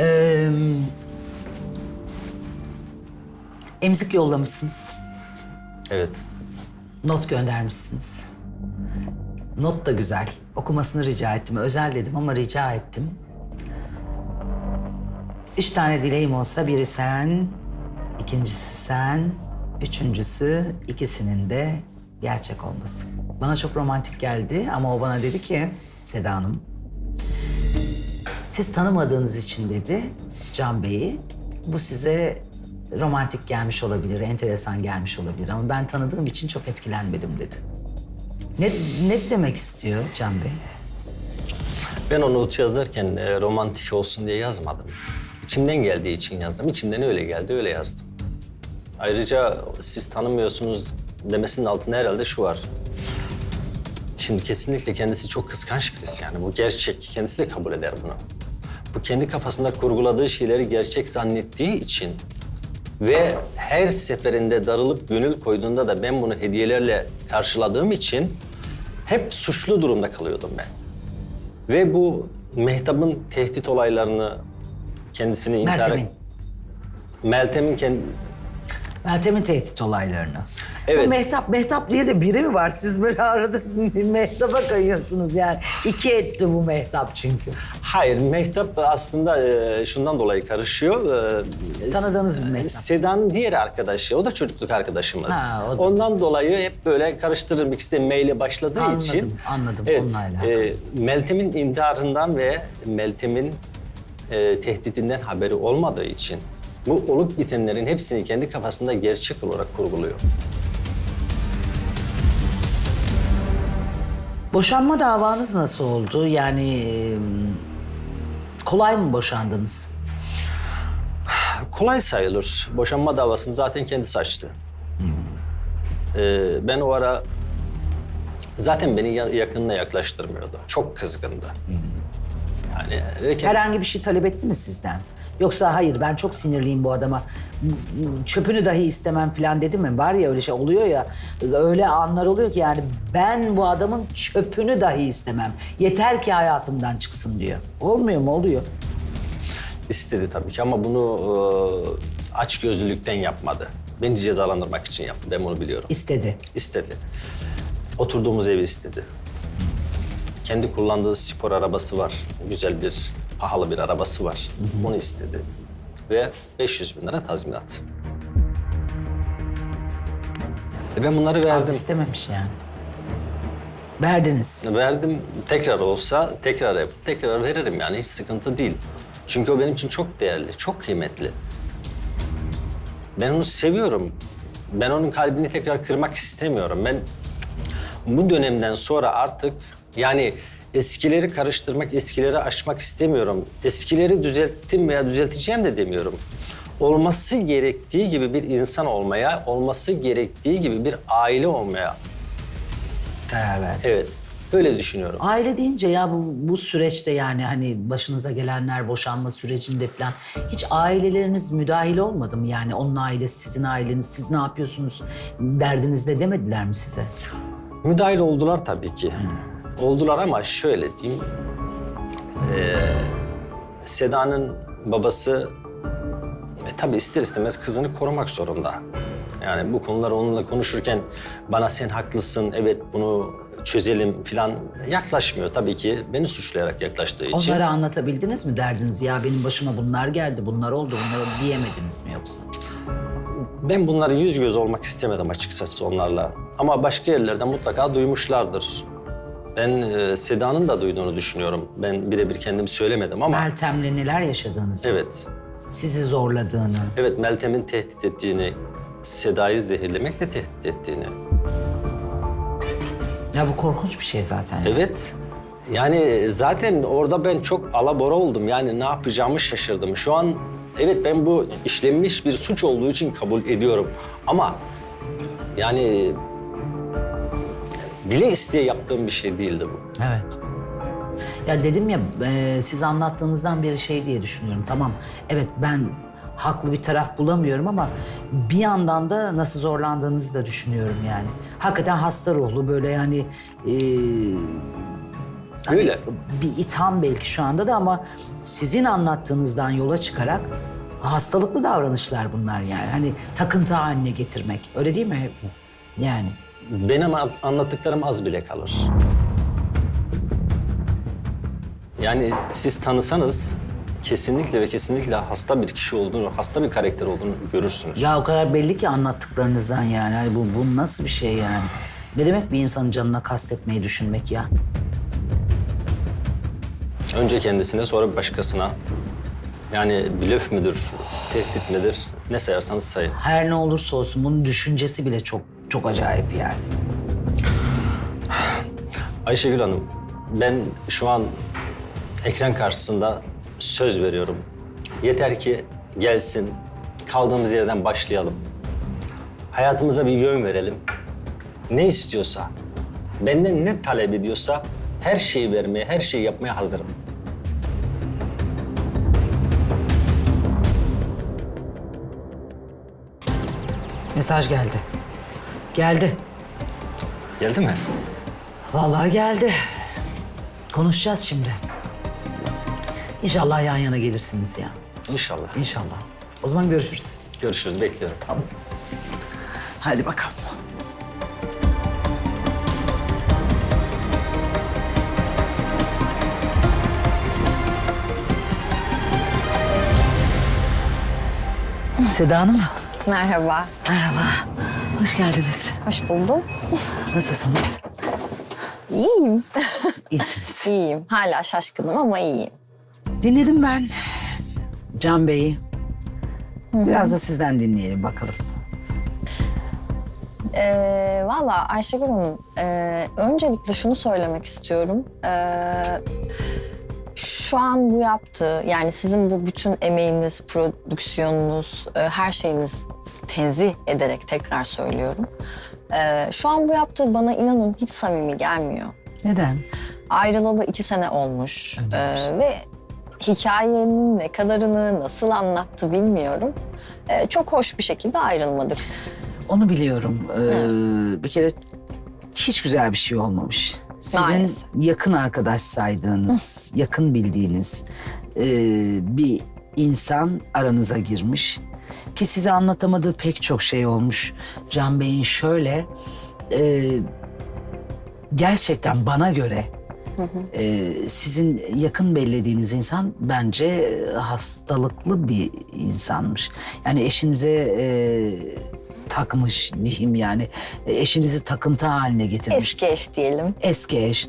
Ee, emzik yollamışsınız. Evet. Not göndermişsiniz. Not da güzel. Okumasını rica ettim. Özel dedim ama rica ettim. Üç tane dileğim olsa biri sen, ikincisi sen, üçüncüsü ikisinin de gerçek olması. Bana çok romantik geldi ama o bana dedi ki Seda Hanım, siz tanımadığınız için dedi Can Bey'i, bu size romantik gelmiş olabilir, enteresan gelmiş olabilir ama ben tanıdığım için çok etkilenmedim dedi. Ne, ne demek istiyor Can Bey? Ben o notu yazarken e, romantik olsun diye yazmadım. İçimden geldiği için yazdım. İçimden öyle geldi, öyle yazdım. Ayrıca siz tanımıyorsunuz demesinin altında herhalde şu var. Şimdi kesinlikle kendisi çok kıskanç birisi yani. Bu gerçek. Kendisi de kabul eder bunu. Bu kendi kafasında kurguladığı şeyleri gerçek zannettiği için ve her seferinde darılıp gönül koyduğunda da ben bunu hediyelerle karşıladığım için hep suçlu durumda kalıyordum ben. Ve bu Mehtap'ın tehdit olaylarını kendisini intihar... Meltem'in. Meltem'in kendi... Meltem'in tehdit olaylarını. Evet. Bu Mehtap, Mehtap diye de biri mi var? Siz böyle arada Mehtap'a kayıyorsunuz yani. İki etti bu Mehtap çünkü. Hayır, Mehtap aslında e, şundan dolayı karışıyor. E, Tanıdığınız bir Mehtap. Seda'nın diğer arkadaşı, o da çocukluk arkadaşımız. Ha, o da. Ondan dolayı hep böyle karıştırırım. İkisi de maile başladığı Anladım, için. anladım. Evet, Onunla alakalı. e, Meltem'in intiharından ve Meltem'in e, tehditinden haberi olmadığı için bu olup bitenlerin hepsini kendi kafasında gerçek olarak kurguluyor. Boşanma davanız nasıl oldu? Yani kolay mı boşandınız? Kolay sayılır. Boşanma davasını zaten kendisi açtı. Ee, ben o ara zaten beni ya- yakınına yaklaştırmıyordu. Çok kızgındı. Yani ve kend- Herhangi bir şey talep etti mi sizden? Yoksa hayır ben çok sinirliyim bu adama. Çöpünü dahi istemem falan dedi mi? Var ya öyle şey oluyor ya. Öyle anlar oluyor ki yani ben bu adamın çöpünü dahi istemem. Yeter ki hayatımdan çıksın diyor. Olmuyor mu? Oluyor. istedi tabii ki ama bunu e, aç gözlülükten yapmadı. Beni cezalandırmak için yaptı. Ben bunu biliyorum. İstedi. İstedi. Oturduğumuz evi istedi. Kendi kullandığı spor arabası var. Güzel bir, pahalı bir arabası var. Onu istedi. Ve 500 bin lira tazminat. E ben bunları Az verdim. istememiş yani. Verdiniz. Verdim. Tekrar olsa tekrar yap, tekrar veririm yani hiç sıkıntı değil. Çünkü o benim için çok değerli, çok kıymetli. Ben onu seviyorum. Ben onun kalbini tekrar kırmak istemiyorum. Ben bu dönemden sonra artık yani eskileri karıştırmak, eskileri aşmak istemiyorum. Eskileri düzelttim veya düzelteceğim de demiyorum. Olması gerektiği gibi bir insan olmaya, olması gerektiği gibi bir aile olmaya. Karar verdiniz. Evet, öyle düşünüyorum. Aile deyince ya bu, bu süreçte yani hani başınıza gelenler boşanma sürecinde falan hiç aileleriniz müdahil olmadı mı? Yani onun ailesi, sizin aileniz, siz ne yapıyorsunuz derdinizde demediler mi size? Müdahil oldular tabii ki. Oldular ama şöyle diyeyim. Ee, Seda'nın babası e, tabii ister istemez kızını korumak zorunda. Yani bu konuları onunla konuşurken bana sen haklısın, evet bunu çözelim falan yaklaşmıyor tabii ki. Beni suçlayarak yaklaştığı için. Onlara anlatabildiniz mi derdiniz? Ya benim başıma bunlar geldi, bunlar oldu, bunları diyemediniz mi yoksa? Ben bunları yüz göz olmak istemedim açıkçası onlarla. Ama başka yerlerden mutlaka duymuşlardır. Ben e, Seda'nın da duyduğunu düşünüyorum. Ben birebir kendim söylemedim ama... Meltem'le neler yaşadığınızı, Evet, sizi zorladığını. evet Meltem'in tehdit ettiğini, Seda'yı zehirlemekle tehdit ettiğini. Ya bu korkunç bir şey zaten. Evet, yani zaten orada ben çok alabora oldum. Yani ne yapacağımı şaşırdım. Şu an evet ben bu işlenmiş bir suç olduğu için kabul ediyorum. Ama yani bile isteye yaptığım bir şey değildi bu. Evet. Ya dedim ya e, siz anlattığınızdan beri şey diye düşünüyorum. Tamam evet ben haklı bir taraf bulamıyorum ama bir yandan da nasıl zorlandığınızı da düşünüyorum yani. Hakikaten hasta ruhlu böyle yani e, Hani Öyle. Bir itham belki şu anda da ama sizin anlattığınızdan yola çıkarak hastalıklı davranışlar bunlar yani. Hani takıntı haline getirmek. Öyle değil mi? Yani. Benim an- anlattıklarım az bile kalır. Yani siz tanısanız kesinlikle ve kesinlikle hasta bir kişi olduğunu, hasta bir karakter olduğunu görürsünüz. Ya o kadar belli ki anlattıklarınızdan yani. Hani bu, bu nasıl bir şey yani? Ne demek bir insanın canına kastetmeyi düşünmek ya? Önce kendisine sonra başkasına. Yani blöf müdür, tehdit midir ne sayarsanız sayın. Her ne olursa olsun bunun düşüncesi bile çok çok acayip yani. Ayşegül Hanım, ben şu an ekran karşısında söz veriyorum. Yeter ki gelsin, kaldığımız yerden başlayalım. Hayatımıza bir yön verelim. Ne istiyorsa, benden ne talep ediyorsa her şeyi vermeye, her şeyi yapmaya hazırım. Mesaj geldi. Geldi. Geldi mi? Vallahi geldi. Konuşacağız şimdi. İnşallah yan yana gelirsiniz ya. İnşallah. İnşallah. O zaman görüşürüz. Görüşürüz, bekliyorum. Hadi bakalım. Seda Hanım. Merhaba. Merhaba. Hoş geldiniz. Hoş buldum. Nasılsınız? İyiyim. İyisiniz. İyiyim. Hala şaşkınım ama iyiyim. Dinledim ben Can Bey'i. Biraz da sizden dinleyelim bakalım. Ee, Valla Ayşegül Hanım, e, öncelikle şunu söylemek istiyorum. Ee, şu an bu yaptığı, yani sizin bu bütün emeğiniz, prodüksiyonunuz, e, her şeyiniz tenzih ederek tekrar söylüyorum. Ee, şu an bu yaptığı bana inanın hiç samimi gelmiyor. Neden? ayrılalı iki sene olmuş Ee, ve hikayenin ne kadarını nasıl anlattı bilmiyorum. Ee, çok hoş bir şekilde ayrılmadık. Onu biliyorum. Ee, bir kere hiç güzel bir şey olmamış. Sizin Maalesef. yakın arkadaş saydığınız, yakın bildiğiniz e, bir insan aranıza girmiş. Ki size anlatamadığı pek çok şey olmuş. Can Bey'in şöyle, e, gerçekten bana göre e, sizin yakın bellediğiniz insan bence hastalıklı bir insanmış. Yani eşinize e, takmış diyeyim yani. E, Eşinizi takıntı haline getirmiş. Eski eş diyelim. Eski eş.